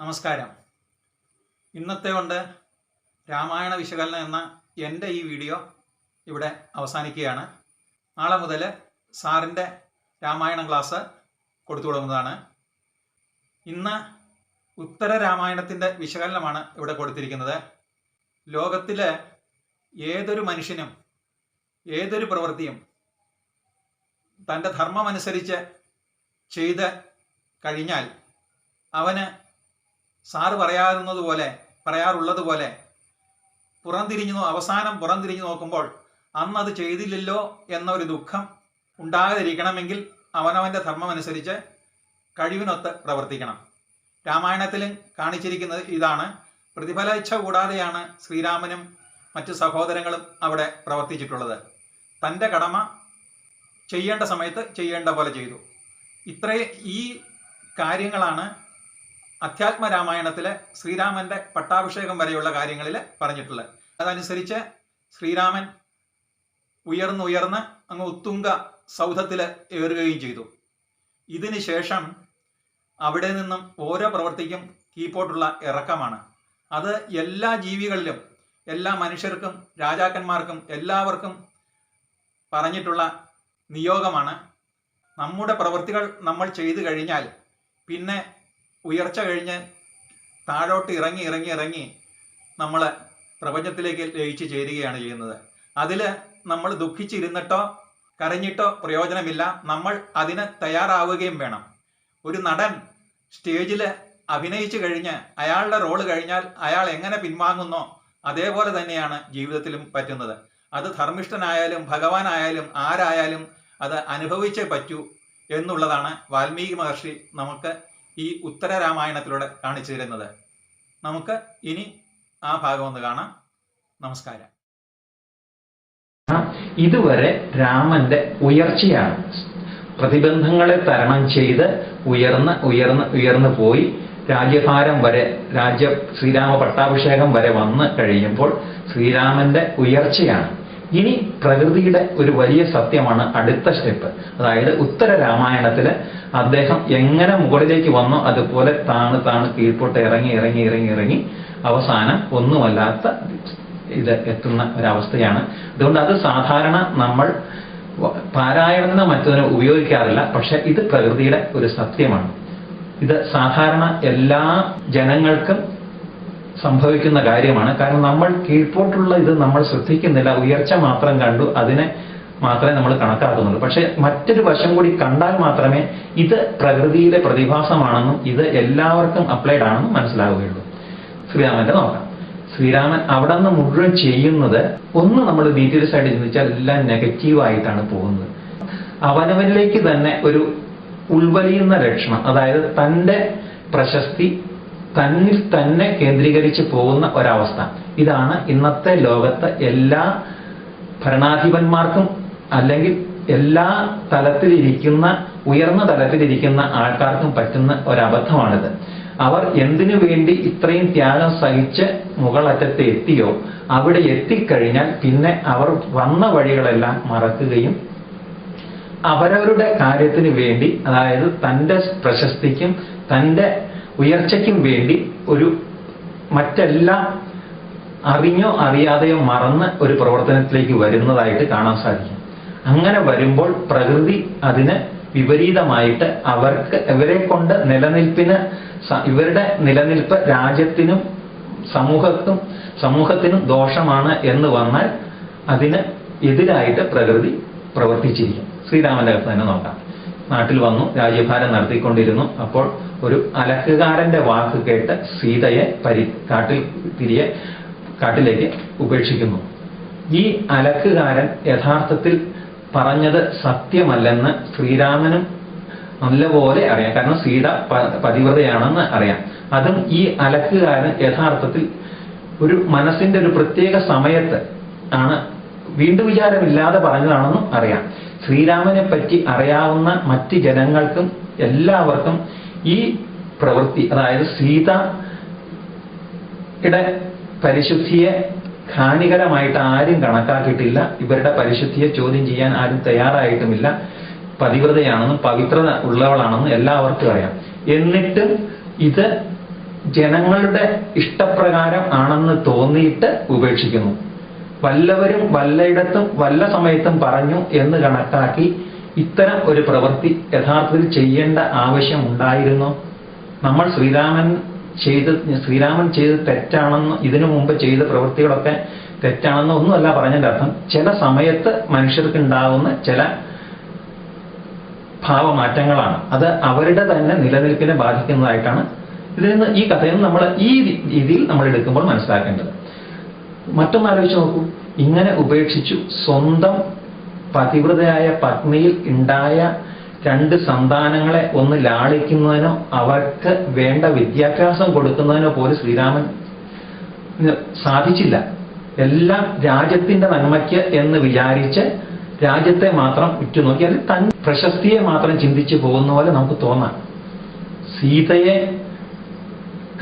നമസ്കാരം. ഇന്നത്തെ കൊണ്ട് രാമായണ വിശകലനം എന്ന എന്റെ ഈ വീഡിയോ ഇവിടെ അവസാനിക്കുകയാണ്. നാളെ മുതൽ സാറിന്റെ രാമായണം ക്ലാസ് കൊടുത്തു തുടങ്ങുന്നതാണ്. ഇന്ന് ഉത്തര രാമായണത്തിന്റെ വിശകലനമാണ് ഇവിടെ കൊടുത്തിരിക്കുന്നത്. ലോകത്തിലെ ഏതൊരു മനുഷ്യനും ഏതൊരു പ്രവൃത്തിയും തന്റെ ധർമ്മമനുസരിച്ച് ചെയ്ത് കഴിഞ്ഞാൽ അവന് സാറ് പറയാറുന്നത് പോലെ പറയാറുള്ളത് പോലെ പുറംതിരിഞ്ഞു അവസാനം പുറംതിരിഞ്ഞു നോക്കുമ്പോൾ അന്ന് അത് ചെയ്തില്ലല്ലോ എന്നൊരു ദുഃഖം ഉണ്ടാകാതിരിക്കണമെങ്കിൽ അവനവന്റെ ധർമ്മമനുസരിച്ച് കഴിവിനൊത്ത് പ്രവർത്തിക്കണം. രാമായണത്തിലും കാണിച്ചിരിക്കുന്നത് ഇതാണ്. പ്രതിഫല ഇച്ഛ കൂടാതെയാണ് ശ്രീരാമനും മറ്റു സഹോദരങ്ങളും അവിടെ പ്രവർത്തിച്ചിട്ടുള്ളത്. തന്റെ കടമ ചെയ്യേണ്ട സമയത്ത് ചെയ്യേണ്ട പോലെ ചെയ്തു. ഇത്രയും ഈ കാര്യങ്ങളാണ് അധ്യാത്മ രാമായണത്തിലെ ശ്രീരാമന്റെ പട്ടാഭിഷേകം വരെയുള്ള കാര്യങ്ങളിൽ പറഞ്ഞിട്ടുള്ളത്. അതനുസരിച്ച് ശ്രീരാമൻ ഉയർന്നുയർന്ന് ഉയർന്ന് അങ്ങ് ഉത്തുംഗ സൗധത്തിൽ ഏറുകയും ചെയ്തു. ഇതിന് ശേഷം അവിടെ നിന്നും ഓരോ പ്രവൃത്തിക്കും കീപ്പോട്ടുള്ള ഇറക്കമാണ്. അത് എല്ലാ ജീവികളിലും എല്ലാ മനുഷ്യർക്കും രാജാക്കന്മാർക്കും എല്ലാവർക്കും പറഞ്ഞിട്ടുള്ള നിയോഗമാണ്. നമ്മുടെ പ്രവൃത്തികൾ നമ്മൾ ചെയ്തു കഴിഞ്ഞാൽ പിന്നെ ഉയർച്ച കഴിഞ്ഞ് താഴോട്ട് ഇറങ്ങി ഇറങ്ങി ഇറങ്ങി നമ്മൾ പ്രപഞ്ചത്തിലേക്ക് ലയിച്ചു ചേരുകയാണ് ചെയ്യുന്നത്. അതിൽ നമ്മൾ ദുഃഖിച്ചിരുന്നിട്ടോ കരഞ്ഞിട്ടോ പ്രയോജനമില്ല. നമ്മൾ അതിന് തയ്യാറാവുകയും വേണം. ഒരു നടൻ സ്റ്റേജിൽ അഭിനയിച്ചു കഴിഞ്ഞ് അയാളുടെ റോൾ കഴിഞ്ഞാൽ അയാൾ എങ്ങനെ പിൻവാങ്ങുന്നോ അതേപോലെ തന്നെയാണ് ജീവിതത്തിലും പറ്റുന്നത്. അത് ധർമ്മിഷ്ഠനായാലും ഭഗവാനായാലും ആരായാലും അത് അനുഭവിച്ചേ പറ്റൂ എന്നുള്ളതാണ് വാൽമീകി മഹർഷി നമുക്ക് ഈ ഉത്തര രാമായണത്തിലൂടെ കാണിച്ചു തരുന്നത്. നമുക്ക് ഇനി ആ ഭാഗം ഒന്ന് കാണാം. നമസ്കാരം. ഇതുവരെ രാമന്റെ ഉയർച്ചയാണ്. പ്രതിബന്ധങ്ങളെ തരണം ചെയ്ത് ഉയർന്ന് ഉയർന്ന് ഉയർന്നു പോയി രാജ്യഭാരം വരെ രാജ്യ ശ്രീരാമ പട്ടാഭിഷേകം വരെ വന്ന് കഴിയുമ്പോൾ ശ്രീരാമന്റെ ഉയർച്ചയാണ്. ഇനി പ്രകൃതിയുടെ ഒരു വലിയ സത്യമാണ് അടുത്ത സ്റ്റെപ്പ്. അതായത് ഉത്തര രാമായണത്തിൽ അദ്ദേഹം എങ്ങനെ മുകളിലേക്ക് വന്നോ അതുപോലെ താണ് താണ് കീഴ്പോട്ട് ഇറങ്ങി ഇറങ്ങി ഇറങ്ങി ഇറങ്ങി അവസാനം ഒന്നുമല്ലാത്ത ഇത് എത്തുന്ന ഒരവസ്ഥയാണ്. അതുകൊണ്ട് അത് സാധാരണ നമ്മൾ വ- മറ്റൊന്നും ഉപയോഗിക്കാറില്ല. പക്ഷെ ഇത് പ്രകൃതിയുടെ ഒരു സത്യമാണ്. ഇത് സാധാരണ എല്ലാ ജനങ്ങൾക്കും സംഭവിക്കുന്ന കാര്യമാണ്. കാരണം നമ്മൾ കീഴ്പോട്ടുള്ള ഇത് നമ്മൾ ശ്രദ്ധിക്കുന്നില്ല. ഉയർച്ച മാത്രം കണ്ടു അതിനെ മാത്രമേ നമ്മൾ കണക്കാക്കുന്നുള്ളൂ. പക്ഷേ മറ്റൊരു വശം കൂടി കണ്ടാൽ മാത്രമേ ഇത് പ്രകൃതിയിലെ പ്രതിഭാസമാണെന്നും ഇത് എല്ലാവർക്കും അപ്ലൈഡ് ആണെന്നും മനസ്സിലാവുകയുള്ളൂ. ശ്രീരാമന്റെ നോക്കാം. ശ്രീരാമൻ അവിടെ നിന്ന് മുഴുവൻ ചെയ്യുന്നത് ഒന്ന് നമ്മൾ ഡീറ്റെയിൽസ് ആയിട്ട് ചിന്തിച്ചാൽ എല്ലാം നെഗറ്റീവായിട്ടാണ് പോകുന്നത്. അവനവനിലേക്ക് തന്നെ ഒരു ഉൾവലിയുന്ന ലക്ഷണം അതായത് തന്റെ പ്രശസ്തി തന്നിൽ തന്നെ കേന്ദ്രീകരിച്ച് പോകുന്ന ഒരവസ്ഥ. ഇതാണ് ഇന്നത്തെ ലോകത്തെ എല്ലാ ഭരണാധിപന്മാർക്കും അല്ലെങ്കിൽ എല്ലാ തലത്തിലിരിക്കുന്ന ഉയർന്ന തലത്തിലിരിക്കുന്ന ആൾക്കാർക്കും പറ്റുന്ന ഒരബദ്ധമാണിത്. അവർ എന്തിനു വേണ്ടി ഇത്രയും ത്യാഗം സഹിച്ച് മുകളറ്റത്ത് എത്തിയോ? അവിടെ എത്തിക്കഴിഞ്ഞാൽ പിന്നെ അവർ വന്ന വഴികളെല്ലാം മറക്കുകയും അവരവരുടെ കാര്യത്തിന് വേണ്ടി അതായത് തന്റെ പ്രശസ്തിക്കും തന്റെ ഉയർച്ചയ്ക്കും വേണ്ടി ഒരു മറ്റെല്ലാം അറിഞ്ഞോ അറിയാതെയോ മറന്ന് ഒരു പ്രവർത്തനത്തിലേക്ക് വരുന്നതായിട്ട് കാണാൻ സാധിക്കും. അങ്ങനെ വരുമ്പോൾ പ്രകൃതി അതിന് വിപരീതമായിട്ട് അവർക്ക് ഇവരെ കൊണ്ട് നിലനിൽപ്പിന് ഇവരുടെ നിലനിൽപ്പ് രാജ്യത്തിനും സമൂഹത്തും സമൂഹത്തിനും ദോഷമാണ് എന്ന് വന്നാൽ അതിന് എതിരായിട്ട് പ്രകൃതി പ്രവർത്തിച്ചിരിക്കും. ശ്രീരാമന്റെ കഥ തന്നെ നോക്കാം. നാട്ടിൽ വന്നു രാജ്യഭാരം നടത്തിക്കൊണ്ടിരുന്നു. അപ്പോൾ ഒരു അലക്കുകാരന്റെ വാക്ക് കേട്ട് സീതയെ പരി കാട്ടിൽ തിരികെ കാട്ടിലേക്ക് ഉപേക്ഷിക്കുന്നു. ഈ അലക്കുകാരൻ യഥാർത്ഥത്തിൽ പറഞ്ഞത് സത്യമല്ലെന്ന് ശ്രീരാമനും നല്ലപോലെ അറിയാം. കാരണം സീത പതിവ്രതയാണെന്ന് അറിയാം. അതും ഈ അലക്കുകാരൻ യഥാർത്ഥത്തിൽ ഒരു മനസ്സിന്റെ ഒരു പ്രത്യേക സമയത്ത് ആണ് വീണ്ടും വിചാരമില്ലാതെ പറഞ്ഞതാണെന്നും അറിയാം. ശ്രീരാമനെ പറ്റി അറിയാവുന്ന മറ്റ് ജനങ്ങൾക്കും എല്ലാവർക്കും ഈ പ്രവൃത്തി അതായത് സീത യുടെ പരിശുദ്ധിയെ ഹാനികരമായിട്ട് ആരും കണക്കാക്കിയിട്ടില്ല. ഇവരുടെ പരിശുദ്ധിയെ ചോദ്യം ചെയ്യാൻ ആരും തയ്യാറായിട്ടുമില്ല. പതിവ്രതയാണെന്നും പവിത്രത ഉള്ളവളാണെന്നും എല്ലാവർക്കും അറിയാം. എന്നിട്ടും ഇത് ജനങ്ങളുടെ ഇഷ്ടപ്രകാരം ആണെന്ന് തോന്നിയിട്ട് ഉപേക്ഷിക്കുന്നു. വല്ലവരും വല്ലയിടത്തും വല്ല സമയത്തും പറഞ്ഞു എന്ന് കണക്കാക്കി ഇത്തരം ഒരു പ്രവൃത്തി യഥാർത്ഥത്തിൽ ചെയ്യേണ്ട ആവശ്യം ഉണ്ടായിരുന്നു. നമ്മൾ ശ്രീരാമൻ ചെയ്ത് ശ്രീരാമൻ ചെയ്ത് തെറ്റാണെന്ന് ഇതിനു മുമ്പ് ചെയ്ത പ്രവൃത്തികളൊക്കെ തെറ്റാണെന്ന് ഒന്നുമല്ല പറഞ്ഞതിന്റെ അർത്ഥം. ചില സമയത്ത് മനുഷ്യർക്ക് ഉണ്ടാകുന്ന ചില ഭാവമാറ്റങ്ങളാണ്. അത് അവരുടെ തന്നെ നിലനിൽപ്പിനെ ബാധിക്കുന്നതായിട്ടാണ് ഇതിൽ നിന്ന് ഈ കഥയിൽ നമ്മൾ ഈ രീതിയിൽ നമ്മൾ എടുക്കുമ്പോൾ മനസ്സിലാക്കേണ്ടത്. മറ്റൊന്ന് ആലോചിച്ച് നോക്കൂ. ഇങ്ങനെ ഉപേക്ഷിച്ചു സ്വന്തം പതിവ്രതയായ പത്നിയിൽ ഉണ്ടായ രണ്ട് സന്താനങ്ങളെ ഒന്ന് ലാളിക്കുന്നതിനോ അവർക്ക് വേണ്ട വിദ്യാഭ്യാസം കൊടുക്കുന്നതിനോ പോലും ശ്രീരാമൻ സാധിച്ചില്ല. എല്ലാം രാജ്യത്തിന്റെ നന്മയ്ക്ക് എന്ന് വിചാരിച്ച് രാജ്യത്തെ മാത്രം ഉറ്റുനോക്കി അല്ലെങ്കിൽ തൻ പ്രശസ്തിയെ മാത്രം ചിന്തിച്ചു പോകുന്ന പോലെ നമുക്ക് തോന്നാം. സീതയെ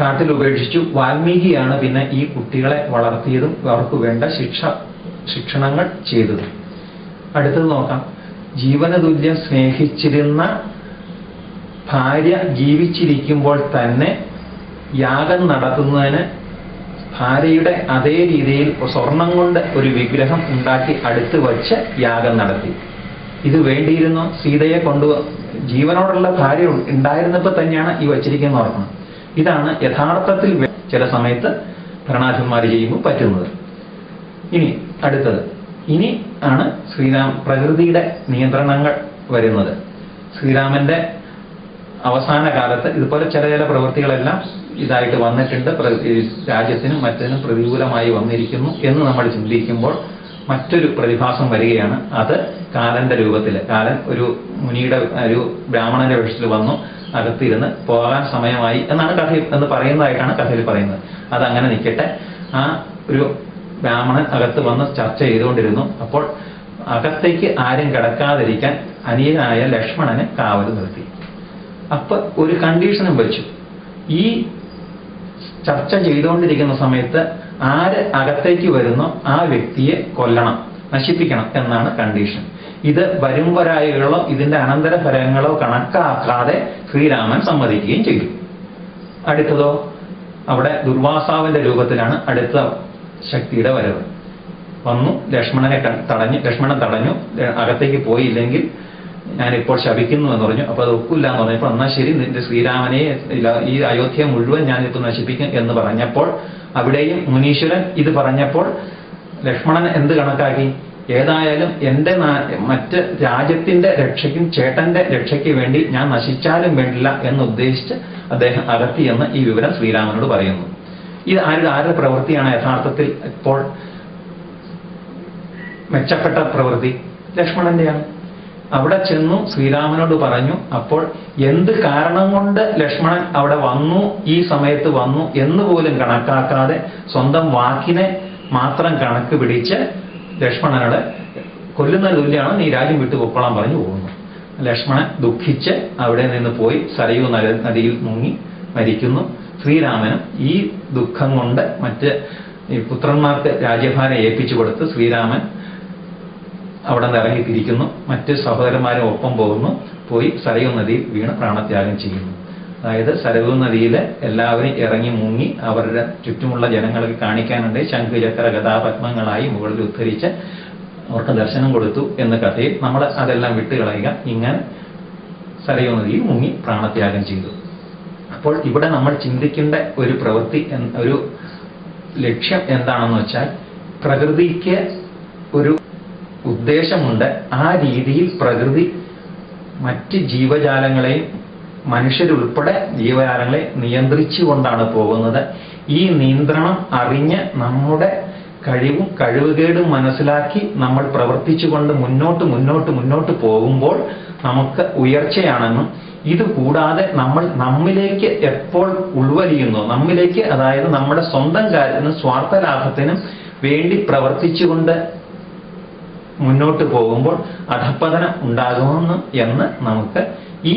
കാട്ടിൽ ഉപേക്ഷിച്ചു. വാൽമീകിയാണ് പിന്നെ ഈ കുട്ടികളെ വളർത്തിയതും അവർക്ക് വേണ്ട ശിക്ഷ ശിക്ഷണങ്ങൾ ചെയ്തതും. അടുത്തത് നോക്കാം. ജീവനതുല്യം സ്നേഹിച്ചിരുന്ന ഭാര്യ ജീവിച്ചിരിക്കുമ്പോൾ തന്നെ യാഗം നടത്തുന്നതിന് ഭാര്യയുടെ അതേ രീതിയിൽ സ്വർണം കൊണ്ട് ഒരു വിഗ്രഹം ഉണ്ടാക്കി അടുത്ത് വച്ച് യാഗം നടത്തി. ഇത് വേണ്ടിയിരുന്നു? സീതയെ കൊണ്ടു ജീവനോടുള്ള ഭാര്യ ഉണ്ടായിരുന്നപ്പോൾ തന്നെയാണ് ഈ വച്ചിരിക്കുന്ന ഓർക്കണം ഇതാണ് യഥാർത്ഥത്തിൽ ചില സമയത്ത് ഭരണാധിപന്മാർ ചെയ്യുമ്പോൾ പറ്റുന്നത്. ഇനി അടുത്തത്. ഇനി ആണ് ശ്രീരാം പ്രകൃതിയുടെ നിയന്ത്രണങ്ങൾ വരുന്നത്. ശ്രീരാമന്റെ അവസാന കാലത്ത് ഇതുപോലെ ചില ചില പ്രവൃത്തികളെല്ലാം ഇതായിട്ട് വന്നിട്ടുണ്ട്. രാജ്യത്തിനും മറ്റതിനും പ്രതികൂലമായി വന്നിരിക്കുന്നു എന്ന് നമ്മൾ ചിന്തിക്കുമ്പോൾ മറ്റൊരു പ്രതിഭാസം വരികയാണ് അത് കാലന്റെ രൂപത്തിൽ കാലൻ ഒരു മുനിയുടെ ഒരു ബ്രാഹ്മണന്റെ വേഷത്തിൽ വന്നു അകത്തിരുന്ന് പോകാൻ സമയമായി എന്നാണ് കഥയിൽ എന്ന് പറയുന്നതായിട്ടാണ് കഥയിൽ പറയുന്നത്. അത് അങ്ങനെ നിൽക്കട്ടെ ആ ഒരു ബ്രാഹ്മണൻ അകത്ത് വന്ന് ചർച്ച ചെയ്തുകൊണ്ടിരുന്നു. അപ്പോൾ അകത്തേക്ക് ആരും കിടക്കാതിരിക്കാൻ അനിയനായ ലക്ഷ്മണനെ കാവൽ നിർത്തി. അപ്പൊ ഒരു കണ്ടീഷനും വെച്ചു. ഈ ചർച്ച ചെയ്തുകൊണ്ടിരിക്കുന്ന സമയത്ത് ആര് അകത്തേക്ക് വരുന്നോ ആ വ്യക്തിയെ കൊല്ലണം നശിപ്പിക്കണം എന്നാണ് കണ്ടീഷൻ ഇത് വരും ഇതിന്റെ അനന്തര ഫലങ്ങളോ കണക്കാക്കാതെ ശ്രീരാമൻ സമ്മതിക്കുകയും ചെയ്തു. അടുത്തതോ അവിടെ ദുർവാസാവിന്റെ രൂപത്തിലാണ് അടുത്ത ശക്തിയുടെ വരവ്. വന്നു ലക്ഷ്മണനെ തടഞ്ഞു ലക്ഷ്മണൻ തടഞ്ഞു അകത്തേക്ക് പോയില്ലെങ്കിൽ ഞാനിപ്പോൾ ശപിക്കുന്നു എന്ന് പറഞ്ഞു. അപ്പൊ അത് ഒക്കില്ല എന്ന് പറഞ്ഞപ്പോൾ എന്നാൽ ശരി നിന്റെ ശ്രീരാമനെ ഈ അയോധ്യ മുഴുവൻ ഞാനിപ്പോൾ നശിപ്പിക്കും എന്ന് പറഞ്ഞപ്പോൾ അവിടെയും മുനീശ്വരൻ ഇത് പറഞ്ഞപ്പോൾ ലക്ഷ്മണൻ എന്ത് കണക്കാക്കി? ഏതായാലും എന്റെ മറ്റ് രാജ്യത്തിന്റെ രക്ഷയ്ക്കും ചേട്ടന്റെ രക്ഷയ്ക്ക് വേണ്ടി ഞാൻ നശിച്ചാലും വേണ്ടില്ല എന്ന് ഉദ്ദേശിച്ച് അദ്ദേഹം അകത്തി എന്ന് ഈ വിവരം ശ്രീരാമനോട് പറയുന്നു. ഇത് ആരുടെ ആരുടെ പ്രവൃത്തിയാണ് യഥാർത്ഥത്തിൽ ഇപ്പോൾ മെച്ചപ്പെട്ട പ്രവൃത്തി? ലക്ഷ്മണന്റെയാണ് അവിടെ ചെന്നു ശ്രീരാമനോട് പറഞ്ഞു അപ്പോൾ എന്ത് കാരണം കൊണ്ട് ലക്ഷ്മണൻ അവിടെ വന്നു ഈ സമയത്ത് വന്നു എന്ന് പോലും കണക്കാക്കാതെ സ്വന്തം വാക്കിനെ മാത്രം കണക്ക് പിടിച്ച് ലക്ഷ്മണനോട് കൊല്ലുന്ന തുല്യമാണ് നീ രാജ്യം വിട്ടു പൊക്കോളാൻ പറഞ്ഞു പോകുന്നു. ലക്ഷ്മണൻ ദുഃഖിച്ച് അവിടെ നിന്ന് പോയി സരയൂ നദിയിൽ മുങ്ങി മരിക്കുന്നു. ശ്രീരാമനും ഈ ദുഃഖം കൊണ്ട് മറ്റ് പുത്രന്മാർക്ക് രാജ്യഭാരം ഏൽപ്പിച്ചു കൊടുത്ത് ശ്രീരാമൻ അവിടെ നിന്ന് ഇറങ്ങി തിരിക്കുന്നു മറ്റ് സഹോദരന്മാരും ഒപ്പം പോകുന്നു. പോയി സരയൂ നദിയിൽ വീണ് പ്രാണത്യാഗം ചെയ്യുന്നു. അതായത് സരയൂ നദിയിലെ എല്ലാവരും ഇറങ്ങി മുങ്ങി അവരുടെ ചുറ്റുമുള്ള ജനങ്ങൾക്ക് കാണിക്കാനുണ്ട്. ശംഖുചക്ര കഥാപത്മങ്ങളായി മുകളിൽ ഉദ്ധരിച്ച് അവർക്ക് ദർശനം കൊടുത്തു എന്ന കഥയിൽ നമ്മൾ അതെല്ലാം വിട്ടുകളയുക. ഇങ്ങനെ സരയൂ നദിയിൽ മുങ്ങി പ്രാണത്യാഗം ചെയ്തു. അപ്പോൾ ഇവിടെ നമ്മൾ ചിന്തിക്കേണ്ട ഒരു പ്രവൃത്തി ഒരു ലക്ഷ്യം എന്താണെന്ന് വെച്ചാൽ പ്രകൃതിക്ക് ഒരു ഉദ്ദേശമുണ്ട്. ആ രീതിയിൽ പ്രകൃതി മറ്റ് ജീവജാലങ്ങളെയും മനുഷ്യരുൾപ്പെടെ ജീവജാലങ്ങളെ നിയന്ത്രിച്ചുകൊണ്ടാണ് പോകുന്നത്. ഈ നിയന്ത്രണം അറിഞ്ഞ് നമ്മുടെ കഴിവും കഴിവുകേടും മനസ്സിലാക്കി നമ്മൾ പ്രവർത്തിച്ചുകൊണ്ട് മുന്നോട്ട് മുന്നോട്ട് മുന്നോട്ട് പോകുമ്പോൾ നമുക്ക് ഉയർച്ചയാണെന്നും ഇത് കൂടാതെ നമ്മൾ നമ്മിലേക്ക് എപ്പോൾ ഉൾവലിയുന്നു നമ്മിലേക്ക് അതായത് നമ്മുടെ സ്വന്തം കാര്യത്തിനും സ്വാർത്ഥ ലാഭത്തിനും വേണ്ടി പ്രവർത്തിച്ചുകൊണ്ട് മുന്നോട്ട് പോകുമ്പോൾ അധപ്പതനം ഉണ്ടാകുമെന്ന് എന്ന് നമുക്ക് ഈ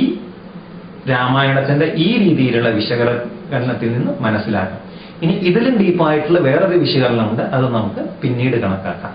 രാമായണത്തിന്റെ ഈ രീതിയിലുള്ള വിശകലനത്തിൽ നിന്ന് മനസ്സിലാക്കാം. ഇനി ഇതിലും ഡീപ്പായിട്ടുള്ള വേറൊരു വിശകലനമുണ്ട് അത് നമുക്ക് പിന്നീട് കണക്കാക്കാം.